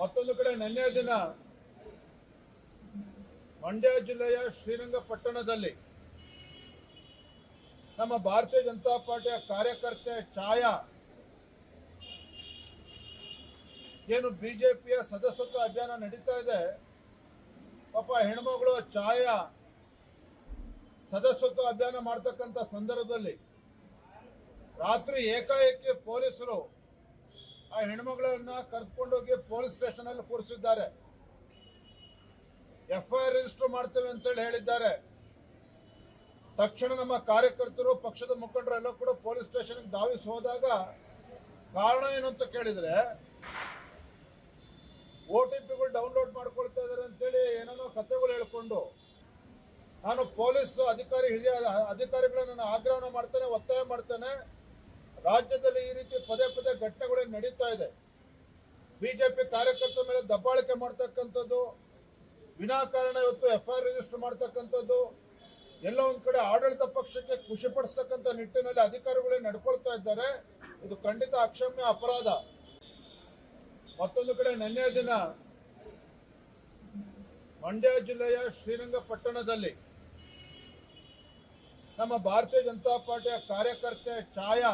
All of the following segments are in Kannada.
ಮತ್ತೊಂದು ಕಡೆ ನಿನ್ನೆ ದಿನ ಮಂಡ್ಯ ಜಿಲ್ಲೆಯ ಶ್ರೀರಂಗಪಟ್ಟಣದಲ್ಲಿ ನಮ್ಮ ಭಾರತೀಯ ಜನತಾ ಪಾರ್ಟಿಯ ಕಾರ್ಯಕರ್ತೆ ಛಾಯಾ ಏನು ಬಿಜೆಪಿಯ ಸದಸ್ಯತ್ವ ಅಭಿಯಾನ ನಡೀತಾ ಇದೆ. ಪಾಪ ಹೆಣ್ಮಗಳು ಛಾಯಾ ಸದಸ್ಯತ್ವ ಅಭಿಯಾನ ಮಾಡ್ತಕ್ಕಂಥ ಸಂದರ್ಭದಲ್ಲಿ ರಾತ್ರಿ ಏಕಾಏಕಿ ಪೊಲೀಸರು ಆ ಹೆಣ್ಮಗಳನ್ನ ಕರೆದುಕೊಂಡೋಗಿ ಪೊಲೀಸ್ ಸ್ಟೇಷನ್ ಅಲ್ಲಿ ಕೂರಿಸಿದ್ದಾರೆ. ಎಫ್ಐಆರ್ ರಿಜಿಸ್ಟರ್ ಮಾಡ್ತೇವೆ ಅಂತೇಳಿ ಹೇಳಿದ್ದಾರೆ. ತಕ್ಷಣ ನಮ್ಮ ಕಾರ್ಯಕರ್ತರು, ಪಕ್ಷದ ಮುಖಂಡರು ಎಲ್ಲ ಕೂಡ ಪೊಲೀಸ್ ಸ್ಟೇಷನ್ ಧಾವಿಸಿ ಹೋದಾಗ ಕಾರಣ ಏನು ಅಂತ ಕೇಳಿದ್ರೆ, ಒ ಟಿ ಪಿಗಳು ಡೌನ್ಲೋಡ್ ಮಾಡ್ಕೊಳ್ತಾ ಇದಾರೆ ಅಂತೇಳಿ ಏನೇನೋ ಕಥೆಗಳು ಹೇಳ್ಕೊಂಡು ನಾನು ಪೊಲೀಸ್ ಅಧಿಕಾರಿ ಹಿರಿಯ ಅಧಿಕಾರಿಗಳನ್ನ ನಾನು ಆಗ್ರಹನ ಮಾಡ್ತೇನೆ, ಒತ್ತಾಯ ಮಾಡ್ತೇನೆ. ರಾಜ್ಯದಲ್ಲಿ ಈ ರೀತಿ ಪದೇ ಪದೇ ಘಟನೆಗಳು ನಡೀತಾ ಇದೆ. ಬಿಜೆಪಿ ಕಾರ್ಯಕರ್ತರ ಮೇಲೆ ದಬ್ಬಾಳಿಕೆ ಮಾಡ್ತಕ್ಕಂಥದ್ದು, ವಿನಾಕಾರಣ ಇವತ್ತು ಎಫ್ಐಆರ್ ರಿಜಿಸ್ಟರ್ ಮಾಡ್ತಕ್ಕಂಥದ್ದು, ಎಲ್ಲ ಒಂದ್ ಕಡೆ ಆಡಳಿತ ಪಕ್ಷಕ್ಕೆ ಖುಷಿ ಪಡಿಸ್ತಕ್ಕಂಥ ನಿಟ್ಟಿನಲ್ಲಿ ಅಧಿಕಾರಿಗಳೇ ನಡ್ಕೊಳ್ತಾ ಇದ್ದಾರೆ. ಇದು ಖಂಡಿತ ಅಕ್ಷಮ್ಯ ಅಪರಾಧ. ಮತ್ತೊಂದು ಕಡೆ ನಿನ್ನೆ ದಿನ ಮಂಡ್ಯ ಜಿಲ್ಲೆಯ ಶ್ರೀರಂಗಪಟ್ಟಣದಲ್ಲಿ ನಮ್ಮ ಭಾರತೀಯ ಜನತಾ ಪಾರ್ಟಿಯ ಕಾರ್ಯಕರ್ತೆ ಛಾಯಾ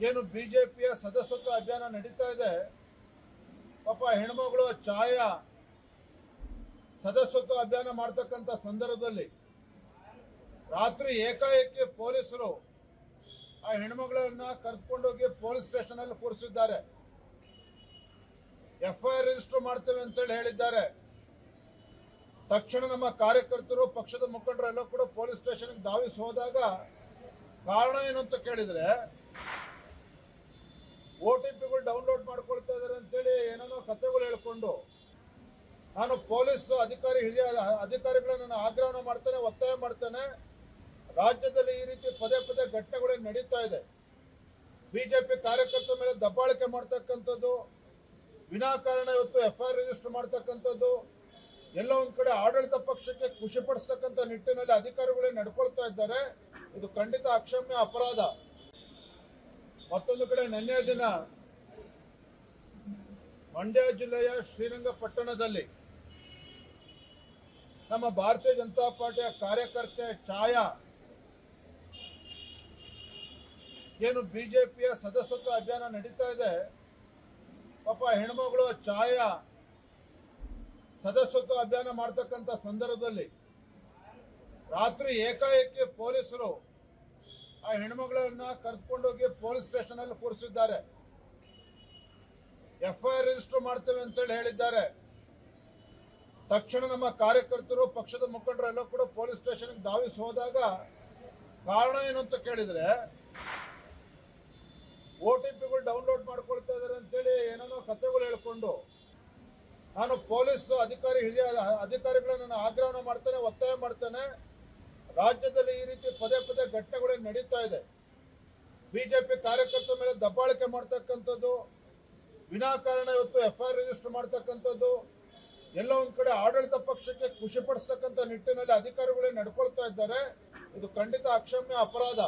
ಏನು ಬಿಜೆಪಿಯ ಸದಸ್ಯತ್ವ ಅಭಿಯಾನ ನಡೀತಾ ಇದೆ? ಪಾಪ ಹೆಣ್ಮಗಳು ಛಾಯಾ ಸದಸ್ಯತ್ವ ಅಭಿಯಾನ ಮಾಡ್ತಕ್ಕಂಥ ಸಂದರ್ಭದಲ್ಲಿ ರಾತ್ರಿ ಏಕಾಏಕಿ ಪೊಲೀಸರು ಆ ಹೆಣ್ಮಗಳನ್ನ ಕರೆದುಕೊಂಡೋಗಿ ಪೊಲೀಸ್ ಸ್ಟೇಷನ್ ಅಲ್ಲಿ ಕೂರಿಸಿದ್ದಾರೆ. ಎಫ್ಐಆರ್ ರಿಜಿಸ್ಟರ್ ಮಾಡ್ತೇವೆ ಅಂತೇಳಿ ಹೇಳಿದ್ದಾರೆ. ತಕ್ಷಣ ನಮ್ಮ ಕಾರ್ಯಕರ್ತರು, ಪಕ್ಷದ ಮುಖಂಡರು ಎಲ್ಲ ಕೂಡ ಪೊಲೀಸ್ ಸ್ಟೇಷನ್ ಧಾವಿಸಿ ಹೋದಾಗ ಕಾರಣ ಏನು ಅಂತ ಕೇಳಿದ್ರೆ ಓ ಟಿ ಪಿಗಳು ಡೌನ್ಲೋಡ್ ಮಾಡ್ಕೊಳ್ತಾ ಇದಾರೆ ಅಂತೇಳಿ ಏನೇನೋ ಕಥೆಗಳು ಹೇಳ್ಕೊಂಡು ನಾನು ಪೊಲೀಸ್ ಅಧಿಕಾರಿ ಹಿರಿಯ ಅಧಿಕಾರಿಗಳ ನಾನು ಆಗ್ರಹನ ಮಾಡ್ತೇನೆ, ಒತ್ತಾಯ ಮಾಡ್ತೇನೆ. ರಾಜ್ಯದಲ್ಲಿ ಈ ರೀತಿ ಪದೇ ಪದೇ ಘಟನೆಗಳು ನಡೀತಾ ಇದೆ. ಬಿಜೆಪಿ ಕಾರ್ಯಕರ್ತರ ಮೇಲೆ ದಬ್ಬಾಳಿಕೆ ಮಾಡ್ತಕ್ಕಂಥದ್ದು, ವಿನಾಕಾರಣ ಇವತ್ತು ಎಫ್ಐಆರ್ ರಿಜಿಸ್ಟರ್ ಮಾಡ್ತಕ್ಕಂಥದ್ದು, ಎಲ್ಲ ಒಂದು ಕಡೆ ಆಡಳಿತ ಪಕ್ಷಕ್ಕೆ ಖುಷಿ ಪಡಿಸ್ತಕ್ಕಂಥ ನಿಟ್ಟಿನಲ್ಲಿ ಅಧಿಕಾರಿಗಳೇ ನಡ್ಕೊಳ್ತಾ ಇದ್ದಾರೆ. ಇದು ಖಂಡಿತ ಅಕ್ಷಮ್ಯ ಅಪರಾಧ. ಮತ್ತೊಂದು ಕಡೆ ನಿನ್ನೆ ದಿನ ಮಂಡ್ಯ ಜಿಲ್ಲೆಯ ಶ್ರೀರಂಗಪಟ್ಟಣದಲ್ಲಿ ನಮ್ಮ ಭಾರತೀಯ ಜನತಾ ಪಾರ್ಟಿಯ ಕಾರ್ಯಕರ್ತೆ ಛಾಯಾ ಏನು ಬಿಜೆಪಿಯ ಸದಸ್ಯತ್ವ ಅಭಿಯಾನ ನಡೀತಾ ಇದೆ. ಪಾಪ ಹೆಣ್ಮಗಳು ಛಾಯಾ ಸದಸ್ಯತ್ವ ಅಭಿಯಾನ ಮಾಡ್ತಕ್ಕಂಥ ಸಂದರ್ಭದಲ್ಲಿ ರಾತ್ರಿ ಏಕಾಏಕಿ ಪೊಲೀಸರು ಆ ಹೆಣ್ಮಗಳನ್ನ ಕರೆದುಕೊಂಡೋಗಿ ಪೊಲೀಸ್ ಸ್ಟೇಷನ್ ಅಲ್ಲಿ ಕೂರಿಸಿದ್ದಾರೆ. ಎಫ್ಐಆರ್ ರಿಜಿಸ್ಟರ್ ಮಾಡ್ತೇವೆ ಅಂತೇಳಿ ಹೇಳಿದ್ದಾರೆ. ತಕ್ಷಣ ನಮ್ಮ ಕಾರ್ಯಕರ್ತರು, ಪಕ್ಷದ ಮುಖಂಡರು ಎಲ್ಲ ಕೂಡ ಪೊಲೀಸ್ ಸ್ಟೇಷನ್ ಧಾವಿಸಿ ಹೋದಾಗ ಕಾರಣ ಏನು ಅಂತ ಕೇಳಿದ್ರೆ, ಒ ಟಿ ಪಿಗಳು ಡೌನ್ಲೋಡ್ ಮಾಡ್ಕೊಳ್ತಾ ಇದಾರೆ ಅಂತೇಳಿ ಏನೇನೋ ಕಥೆಗಳು ಹೇಳ್ಕೊಂಡು ನಾನು ಪೊಲೀಸ್ ಅಧಿಕಾರಿ ಹಿರಿಯ ಅಧಿಕಾರಿಗಳನ್ನ ನಾನು ಆಗ್ರಹನ ಮಾಡ್ತೇನೆ, ಒತ್ತಾಯ ಮಾಡ್ತೇನೆ. ರಾಜ್ಯದಲ್ಲಿ ಈ ರೀತಿ ಪದೇ ಪದೇ ಘಟನೆಗಳು ನಡೀತಾ ಇದೆ. ಬಿಜೆಪಿ ಕಾರ್ಯಕರ್ತರ ಮೇಲೆ ದಬ್ಬಾಳಿಕೆ ಮಾಡ್ತಕ್ಕಂಥದ್ದು, ವಿನಾಕಾರಣ ಇವತ್ತು ಎಫ್ಐಆರ್ ರಿಜಿಸ್ಟರ್ ಮಾಡ್ತಕ್ಕಂಥದ್ದು, ಎಲ್ಲ ಒಂದ್ ಕಡೆ ಆಡಳಿತ ಪಕ್ಷಕ್ಕೆ ಖುಷಿ ಪಡಿಸ್ತಕ್ಕಂಥ ನಿಟ್ಟಿನಲ್ಲಿ ಅಧಿಕಾರಿಗಳೇ ನಡ್ಕೊಳ್ತಾ ಇದ್ದಾರೆ. ಇದು ಖಂಡಿತ ಅಕ್ಷಮ್ಯ ಅಪರಾಧ.